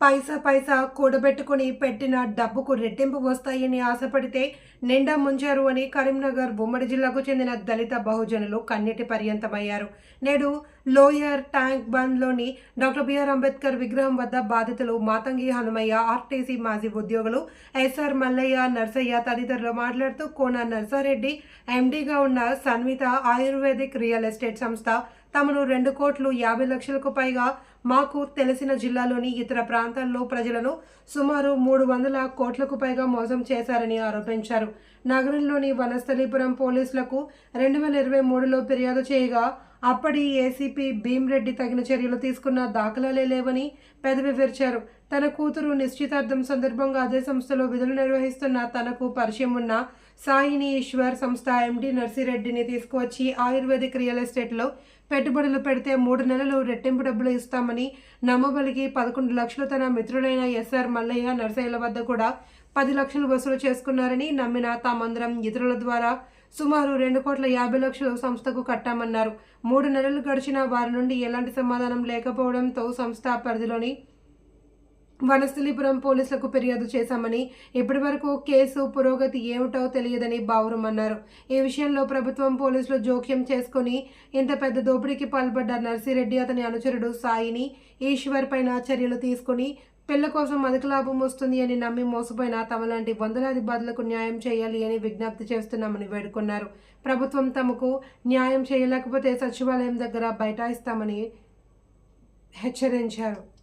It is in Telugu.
పైసా పైసా కూడబెట్టుకుని పెట్టిన డబ్బుకు రెట్టింపు వస్తాయని ఆశపడితే నిండా ముంచారు అని కరీంనగర్ ఉమ్మడి జిల్లాకు చెందిన దళిత బహుజనులు కన్నీటి పర్యంతమయ్యారు. నేడు లోయర్ ట్యాంక్ బండ్లోని డాక్టర్ బిఆర్ అంబేద్కర్ విగ్రహం వద్ద బాధితులు మాతంగి హనుమయ్య ఆర్టీసీ మాజీ ఉద్యోగులు ఎస్ఆర్ మల్లయ్య నర్సయ్య తదితరులు మాట్లాడుతూ కోన నర్సారెడ్డి ఎండీగా ఉన్న సన్విత ఆయుర్వేదిక్ రియల్ ఎస్టేట్ సంస్థ తమను రెండు కోట్లు యాభై లక్షలకు పైగా మాకు తెలిసిన జిల్లాలోని ఇతర ప్రాంతాల్లో ప్రజలను సుమారు మూడు వందల కోట్లకు పైగా మోసం చేశారని ఆరోపించారు. నగరంలోని వనస్థలీపురం పోలీసులకు రెండు వేల ఇరవై మూడులో ఫిర్యాదు చేయగా అప్పటి ఏసీపీ భీమ్రెడ్డి తగిన చర్యలు తీసుకున్న దాఖలాలే లేవని పెదవివిరిచారు తన కూతురు నిశ్చితార్థం సందర్భంగా అదే సంస్థలో విధులు నిర్వహిస్తున్న తనకు పరిచయం ఉన్న సాయిని ఈశ్వర్ సంస్థ ఎండి నర్సిరెడ్డిని తీసుకువచ్చి ఆయుర్వేదిక్ రియల్ ఎస్టేట్లో పెట్టుబడులు పెడితే మూడు నెలలు రెట్టింపు డబ్బులు ఇస్తామని నమ్మబలికి పదకొండు లక్షలు తన మిత్రులైన ఎస్ఆర్ మల్లయ్య నర్సయ్యల వద్ద కూడా పది లక్షలు వసూలు చేసుకున్నారని నమ్మిన తామందరం ఇతరుల ద్వారా సుమారు రెండు కోట్ల యాభై లక్షలు సంస్థకు కట్టామన్నారు. మూడు నెలలు గడిచిన వారి నుండి ఎలాంటి సమాధానం లేకపోవడంతో సంస్థ పరిధిలోని వనస్థలిపురం పోలీసులకు ఫిర్యాదు చేశామని ఇప్పటి వరకు కేసు పురోగతి ఏమిటో తెలియదని బావురం అన్నారు. ఈ విషయంలో ప్రభుత్వం పోలీసులు జోక్యం చేసుకుని ఇంత పెద్ద దోపిడీకి పాల్పడ్డ నర్సిరెడ్డి. అతని అనుచరుడు సాయిని ఈశ్వర్ పైన చర్యలు తీసుకుని పిల్ల కోసం అధిక లాభం వస్తుంది అని నమ్మి మోసపోయిన తమలాంటి వందలాది బాధలకు న్యాయం చేయాలి అని విజ్ఞప్తి చేస్తున్నామని వేడుకున్నారు. ప్రభుత్వం తమకు న్యాయం చేయలేకపోతే సచివాలయం దగ్గర బైఠాయిస్తామని హెచ్చరించారు.